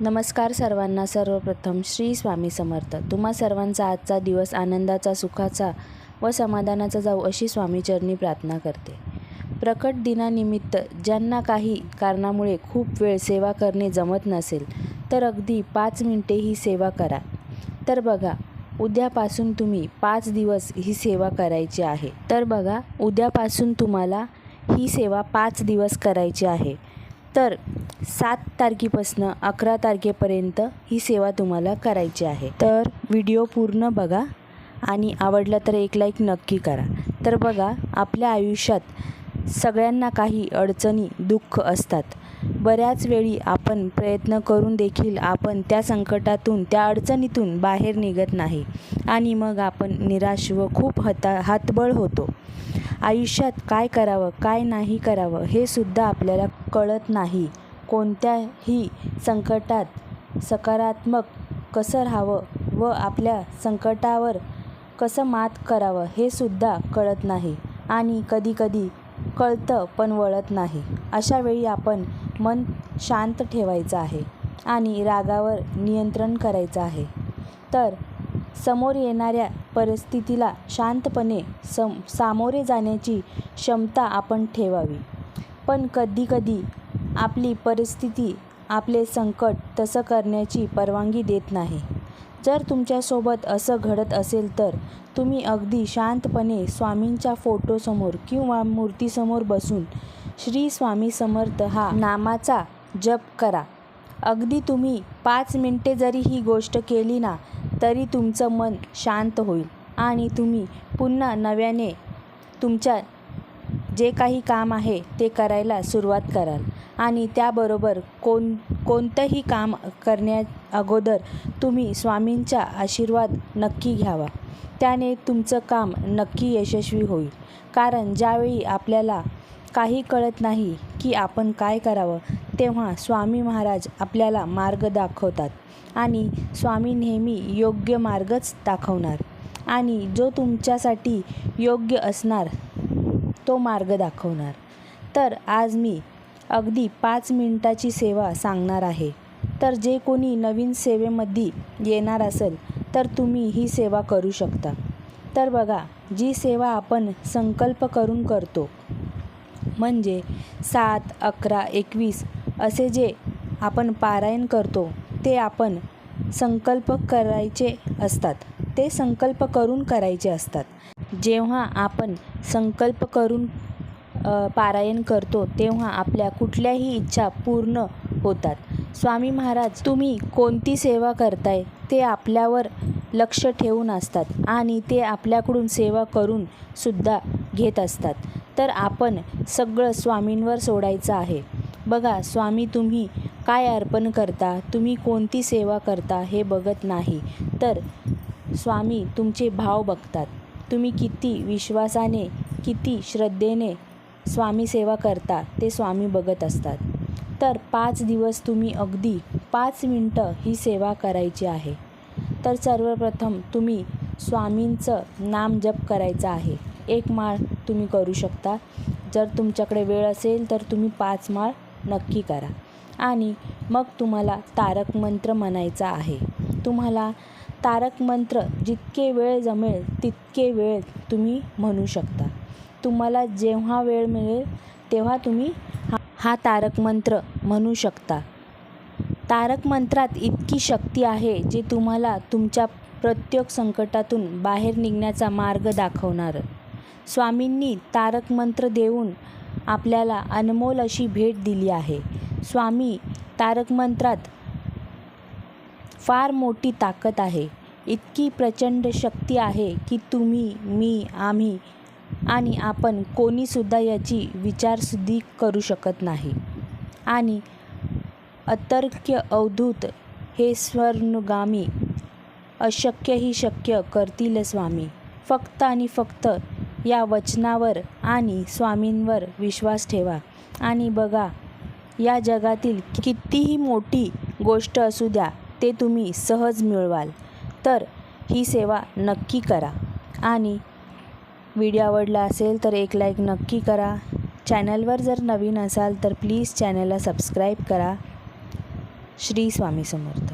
नमस्कार सर्वांना. सर्वप्रथम श्री स्वामी समर्थ. तुम्हा सर्वांचा आजचा दिवस आनंदाचा सुखाचा व समाधानाचा जाऊ अशी स्वामीचरणी प्रार्थना करते. प्रकट दिनानिमित्त ज्यांना काही कारणामुळे खूप वेळ सेवा करणे जमत नसेल तर अगदी पाच मिनटे ही सेवा करा. तर बघा उद्यापासून तुम्ही पाच दिवस ही सेवा करायची आहे. तर बघा उद्यापासून तुम्हाला ही सेवा पाच दिवस करायची आहे. तर सात तारखेपासनं अकरा तारखेपर्यंत ही सेवा तुम्हाला करायची आहे. तर व्हिडिओ पूर्ण बघा आणि आवडला तर एक लाईक नक्की करा. तर बघा आपल्या आयुष्यात सगळ्यांना काही अडचणी दुःख असतात. बऱ्याच वेळी आपण प्रयत्न करून देखील आपण त्या संकटातून त्या अडचणीतून बाहेर निघत नाही आणि मग आपण निराश व खूप हता हातबळ होतो. आयुष्यात काय करावं काय नाही करावं हे सुद्धा आपल्याला कळत नाही. कोणत्याही संकटात सकारात्मक कसं राहावं व आपल्या संकटावर कसं मात करावं हे सुद्धा कळत नाही आणि कधीकधी कळतं पण वळत नाही. अशा वेळी आपण मन शांत ठेवायचं आहे आणि रागावर नियंत्रण करायचं आहे. तर समोर येणाऱ्या परिस्थितीला शांतपणे सम सामोरे जाण्याची क्षमता आपण ठेवावी. पण कधीकधी आपली परिस्थिती आपले संकट तसं करण्याची परवानगी देत नाही. जर तुमच्यासोबत असं घडत असेल तर तुम्ही अगदी शांतपणे स्वामींच्या फोटोसमोर किंवा मूर्तीसमोर बसून श्री स्वामी समर्थ हा नामाचा जप करा. अगदी तुम्ही पाच मिनटे जरी ही गोष्ट केली ना तरी तुमचं मन शांत होईल आणि तुम्ही पुन्हा नव्याने तुमच्या जे काही काम आहे ते करायला सुरुवात कराल. आणि त्याबरोबर कोण कोणतंही काम करण्या अगोदर तुम्ही स्वामींचा आशीर्वाद नक्की घ्यावा. त्याने तुमचं काम नक्की यशस्वी होईल. कारण ज्यावेळी आपल्याला काही कळत नाही की आपण काय करावं तेव्हा स्वामी महाराज आपल्याला मार्ग दाखवतात आणि स्वामी नेहमी योग्य मार्गच दाखवणार. आणि जो तुमच्यासाठी योग्य असणार तो मार्ग दाखवणार. तर आज मी अगदी पाच मिनटाची सेवा सांगणार आहे. तर जे कोणी नवीन सेवेमध्ये येणार असेल तर तुम्ही ही सेवा करू शकता. तर बघा जी सेवा आपण संकल्प करून करतो म्हणजे सात अकरा एकवीस असे जे आपण पारायण करतो ते आपण संकल्प करायचे असतात. ते संकल्प करून करायचे असतात. जेव्हा आपण संकल्प करून पारायण करतो तेव्हा आपल्या कुठल्याही इच्छा पूर्ण होतात. स्वामी महाराज तुम्ही कोणती सेवा करताय ते आपल्यावर लक्ष ठेवून असतात आणि ते आपल्याकडून सेवा करून सुद्धा घेत असतात. तर आपण सगळं स्वामींवर सोडायचं आहे. बघा स्वामी तुम्ही काय अर्पण करता तुम्ही कोणती सेवा करता हे बघत नाही. तर स्वामी तुमचे भाव बघतात. तुम्ही किती विश्वासाने किती श्रद्धेने स्वामी सेवा करता ते स्वामी बघत असतात. तर पाच दिवस तुम्ही अगदी पाच मिनटं ही सेवा करायची आहे. तर सर्वप्रथम तुम्ही स्वामींचं नाम जप करायचं आहे. एक माळ तुम्ही करू शकता. जर तुमच्याकडे वेळ असेल तर तुम्ही पाच माळ नक्की करा. आणि मग तुम्हाला तारक मंत्र म्हणायचा आहे. तुम्हाला तारक मंत्र जितके वेळ जमेल तितके वेळ तुम्ही म्हणू शकता. तुम्हाला जेव्हा वेळ मिळेल तेव्हा तुम्ही हा हा तारक मंत्र म्हणू शकता. तारक मंत्रात इतकी शक्ती आहे जे तुम्हाला तुमच्या प्रत्येक संकटातून बाहेर निघण्याचा मार्ग दाखवणार. स्वामींनी तारक मंत्र देऊन आपल्याला अनमोल अशी भेट दिली आहे. स्वामी तारक मंत्रात फार मोठी ताकद आहे. इतकी प्रचंड शक्ती आहे की तुम्ही मी आम्ही आणि आपण कोणीसुद्धा याची विचारसुद्धी करू शकत नाही. आणि अतर्क्य अवधूत हे स्वर्णगामी अशक्य ही शक्य करतील स्वामी. फक्त आणि फक्त या वचनावर आणि स्वामींवर विश्वास ठेवा. आणि बघा या जगातील कितीही मोठी गोष्ट असू द्या ते तुम्ही सहज मिळवाल. तर ही सेवा नक्की करा. आणि व्हिडिओ आवडला असेल तर एक लाईक नक्की करा. चॅनलवर जर नवीन असाल तर प्लीज चॅनलला सबस्क्राईब करा. श्री स्वामी समर्थ.